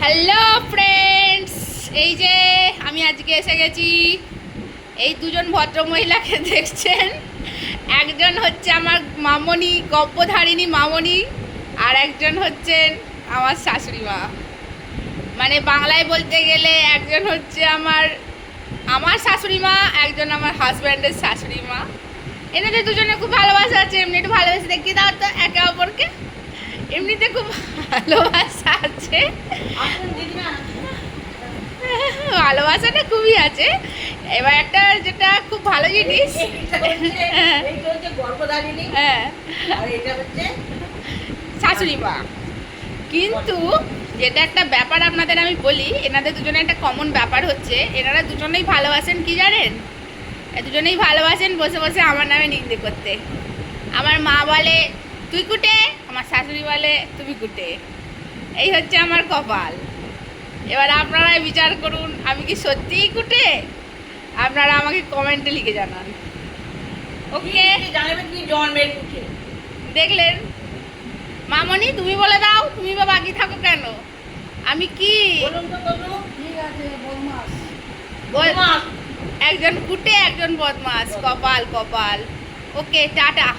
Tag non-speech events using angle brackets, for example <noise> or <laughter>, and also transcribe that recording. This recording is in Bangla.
হ্যালো ফ্রেন্ডস এই যে আমি আজকে এসে গেছি। এই দুজন ভদ্রমহিলাকে <laughs> দেখছেন। একজন হচ্ছে আমার মামনি গব্যধারিণী মামনি, আর একজন হচ্ছেন আমার শাশুড়ি মা। মানে বাংলায় বলতে গেলে একজন হচ্ছে আমার আমার শাশুড়ি মা, একজন আমার হাজব্যান্ডের শাশুড়ি মা। এনাদের দুজনে খুব ভালোবাসা আছে। এমনি একটু ভালোবাসা দেখিয়ে দাও তো একে অপরকে। এমনিতে খুব ভালোবাসা আছে। ভালোবাসাটা খুবই আছে। এবার একটা যেটা খুব ভালো জিনিস। হ্যাঁ। শাশুড়ি মা। কিন্তু যেটা একটা ব্যাপার আপনাদের আমি বলি, এনাদের দুজনে একটা কমন ব্যাপার হচ্ছে, এনারা দুজনেই ভালোবাসেন কি জানেন? দুজনেই ভালোবাসেন বসে বসে আমার নামে নিন্দে করতে। আমার মা বলে, তুই কুটে? আমার শাশুড়ি বলে, তুমি কুটে। এই হচ্ছে আমার কপাল। এবার আপনারাই বিচার করুন আমি কি সত্যিই কুটে? আপনারা আমাকে কমেন্টে লিখে জানান। ওকে? দেখলেন? মামনি তুমি বলে দাও তুমি বা বাকি থাকো কেন? আমি কি? বল- একজন কুটে একজন বদমাস। কপাল কপাল। Okay tata.